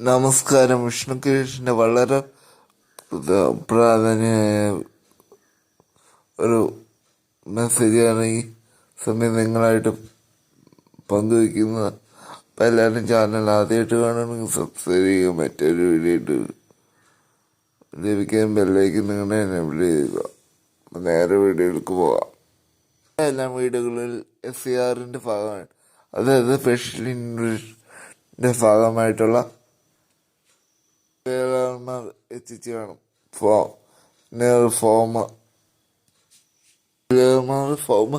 നമസ്കാരം. വിഷ്ണു കൃഷ്ണന്റെ വളരെ പ്രാധാന്യ ഒരു മെസ്സേജാണ് ഈ സമയം നിങ്ങളായിട്ട് പങ്കുവയ്ക്കുന്നത്. അപ്പം എല്ലാവരും ചാനൽ ആദ്യമായിട്ട് കാണണമെങ്കിൽ സബ്സ്ക്രൈബ് ചെയ്യുക മറ്റൊരു വീഡിയോ ലഭിക്കാൻ ബെല്ലേക്ക് നിങ്ങളുടെ എനേബിൾ ചെയ്യുക. അപ്പം നേരെ വീഡിയോയിലേക്ക് പോകാം. എല്ലാ വീടുകളിൽ എസ് സി ആറിന്റെ ഭാഗമാണ്. അതായത് സ്പെഷ്യൽ ഇൻവെസ്റ്റിന്റെ ഭാഗമായിട്ടുള്ള വേളന്മാർ എത്തിച്ചു കാണും ഫോ ഫോമ. ഫോം വേളന്മാർ ഫോം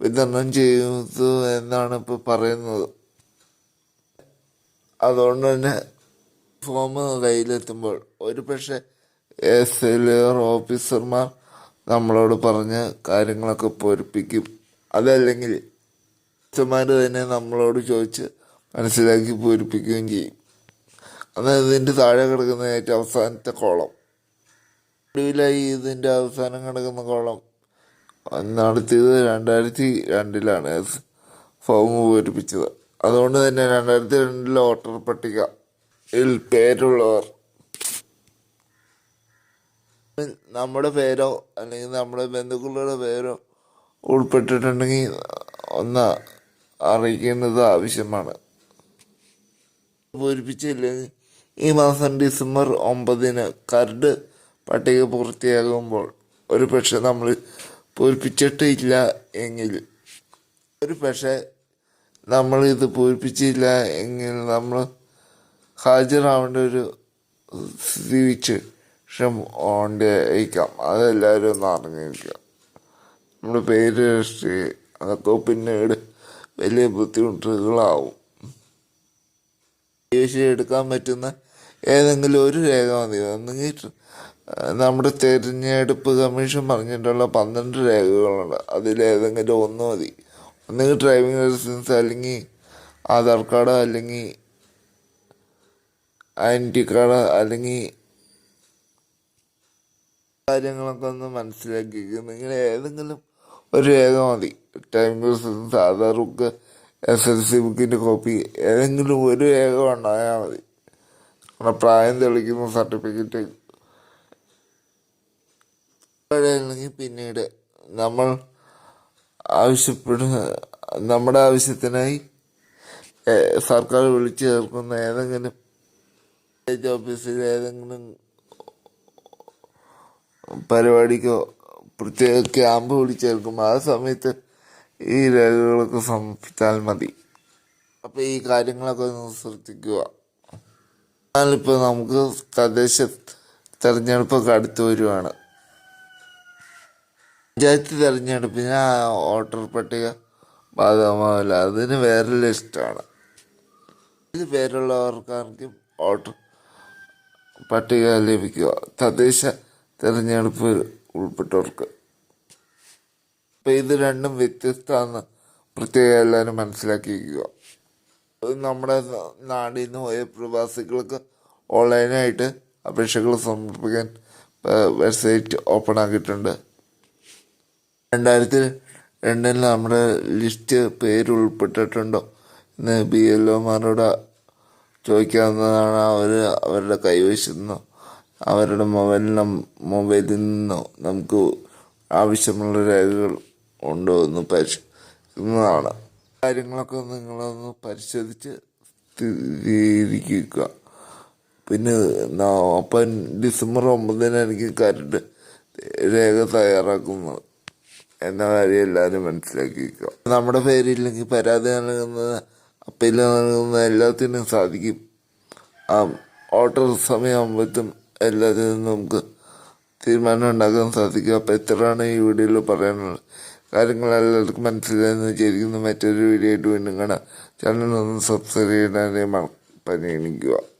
വിതരണം ചെയ്യുന്നത് എന്നാണ് ഇപ്പോൾ പറയുന്നത്. അതുകൊണ്ട് തന്നെ ഫോം കയ്യിലെത്തുമ്പോൾ ഒരു പക്ഷേ എസ് എൽ ഓഫീസർമാർ നമ്മളോട് പറഞ്ഞ കാര്യങ്ങളൊക്കെ പൊരിപ്പിക്കും. അതല്ലെങ്കിൽ അച്ഛന്മാർ തന്നെ നമ്മളോട് ചോദിച്ച് മനസ്സിലാക്കി പൂരിപ്പിക്കുകയും ചെയ്യും. അതായത് ഇതിന്റെ താഴെ കിടക്കുന്ന ഏറ്റവും അവസാനത്തെ കോളം. ഒടുവിലായി ഇതിന്റെ അവസാനം കിടക്കുന്ന കോളം. നടത്തിയത് രണ്ടായിരത്തി രണ്ടിലാണ്. ഫോം പൂരിപ്പിച്ചത്. അതുകൊണ്ട് തന്നെ രണ്ടായിരത്തി രണ്ടിലെ വോട്ടർ പട്ടിക ഇൽ പേരുള്ളവർ. നമ്മുടെ പേരോ അല്ലെങ്കിൽ നമ്മുടെ ബന്ധുക്കളുടെ പേരോ ഉൾപ്പെട്ടിട്ടുണ്ടെങ്കിൽ ഒന്ന് അറിയിക്കേണ്ടത് ആവശ്യമാണ്. പൂരിപ്പിച്ചില്ലെങ്കിൽ ഈ മാസം ഡിസംബർ ഒമ്പതിന് കരട് പട്ടിക പൂർത്തിയാകുമ്പോൾ ഒരു പക്ഷെ നമ്മൾ പൂരിപ്പിച്ചിട്ടില്ല എങ്കിൽ ഒരു പക്ഷേ നമ്മൾ ഇത് പൂരിപ്പിച്ചില്ല എങ്കിൽ നമ്മൾ ഹാജരാവേണ്ട ഒരു സിറ്റുവേഷൻ ഉണ്ടായിരിക്കാം അതെല്ലാവരും ഒന്ന് അറിഞ്ഞിരിക്കുക. നമ്മുടെ പേര് രജിസ്റ്റർ അതൊക്കെ പിന്നീട് വലിയ ബുദ്ധിമുട്ടുകളാവും. പരീക്ഷ എടുക്കാൻ പറ്റുന്ന ഏതെങ്കിലും ഒരു രേഖ മതി. ഒന്നുകിൽ നമ്മുടെ തെരഞ്ഞെടുപ്പ് കമ്മീഷൻ പറഞ്ഞിട്ടുള്ള പന്ത്രണ്ട് രേഖകളുണ്ട്. അതിലേതെങ്കിലും ഒന്ന് മതി. ഒന്നെങ്കിൽ ഡ്രൈവിംഗ് ലൈസൻസ് അല്ലെങ്കിൽ ആധാർ കാർഡ് അല്ലെങ്കിൽ ഐഡന്റി കാർഡ് അല്ലെങ്കിൽ കാര്യങ്ങളൊക്കെ ഒന്ന് മനസ്സിലാക്കി നിങ്ങൾ ഏതെങ്കിലും ഒരു രേഖ മതി. Time licence Aadhaar book S L C ബുക്കിന്റെ കോപ്പി ഏതെങ്കിലും ഒരു രേഖ ഉണ്ടായാൽ മതി. നമ്മുടെ പ്രായം തെളിക്കുന്ന സർട്ടിഫിക്കറ്റ് അല്ലെങ്കിൽ പിന്നീട് നമ്മൾ ആവശ്യപ്പെടുന്ന നമ്മുടെ ആവശ്യത്തിനായി സർക്കാർ വിളിച്ചു ചേർക്കുന്ന ഏതെങ്കിലും വില്ലേജ് ഓഫീസിൽ ഏതെങ്കിലും പരിപാടിക്കോ പ്രത്യേക ക്യാമ്പ് വിളിച്ചേർക്കും ആ സമയത്ത് ഈ രേഖകളൊക്കെ സമർപ്പിച്ചാൽ മതി. അപ്പോൾ ഈ കാര്യങ്ങളൊക്കെ ഒന്ന് ശ്രദ്ധിക്കുക. എന്നാലിപ്പോൾ നമുക്ക് തദ്ദേശ തെരഞ്ഞെടുപ്പൊക്കെ അടുത്ത് വരുവാണ്. പഞ്ചായത്ത് തെരഞ്ഞെടുപ്പിന് ആ വോട്ടർ പട്ടിക ബാധകമാവില്ല. അതിന് വേറെ ലിസ്റ്റാണ്. ഇത് പേരുള്ളവർക്കാർക്കും വോട്ടർ പട്ടിക ലഭിക്കുക. തദ്ദേശ തെരഞ്ഞെടുപ്പ് ഉൾപ്പെട്ടവർക്ക്. അപ്പം ഇത് രണ്ടും വ്യത്യസ്തമാണെന്ന് പ്രത്യേകം എല്ലാവരും മനസ്സിലാക്കിയിരിക്കുക. നമ്മുടെ നാടിൽ നിന്ന് പോയ പ്രവാസികൾക്ക് ഓൺലൈനായിട്ട് അപേക്ഷകൾ സമർപ്പിക്കാൻ വെബ്സൈറ്റ് ഓപ്പൺ ആക്കിയിട്ടുണ്ട്. രണ്ടായിരത്തി രണ്ടിൽ നമ്മുടെ ലിസ്റ്റ് പേര് ഉൾപ്പെട്ടിട്ടുണ്ടോ? എന്ന് ബി എൽ ഒമാരോട് ചോദിക്കാവുന്നതാണ് അവർ അവരുടെ കൈവശം നിന്നോ അവരുടെ മൊബൈൽ മൊബൈലിൽ നിന്നോ നമുക്ക് ആവശ്യമുള്ള രേഖകൾ ഉണ്ടോ എന്ന് പരിശോധിക്കുന്നതാണ് കാര്യങ്ങളൊക്കെ നിങ്ങളൊന്ന് പരിശോധിച്ച് സ്ഥിരീകരിക്കുക. പിന്നെ ന- ഡിസംബർ ഡിസംബർ ഒമ്പതിനായിരിക്കും കരട് രേഖ തയ്യാറാക്കുന്നത്. എന്ന കാര്യം എല്ലാവരും മനസ്സിലാക്കിയിരിക്കുക. നമ്മുടെ പേരില്ലെങ്കിൽ പരാതി നൽകുന്നത് അപ്പീൽ നൽകുന്ന എല്ലാത്തിനും സാധിക്കും. ഓർഡർ സമയമാകുമ്പോഴത്തും എല്ലാത്തിനും നമുക്ക് തീരുമാനം ഉണ്ടാക്കാൻ സാധിക്കും. അപ്പോൾ എത്രയാണ് ഈ വീഡിയോയിൽ പറയാനുള്ളത്. കാര്യങ്ങൾ എല്ലാവർക്കും മനസ്സിലായെന്ന് വിചാരിക്കുന്നു. മറ്റൊരു വീഡിയോ ആയിട്ട് വീണ്ടും കാണാം. ചാനൽ ഒന്ന് സബ്സ്ക്രൈബ് ചെയ്യാനായി പരിഗണിക്കുക.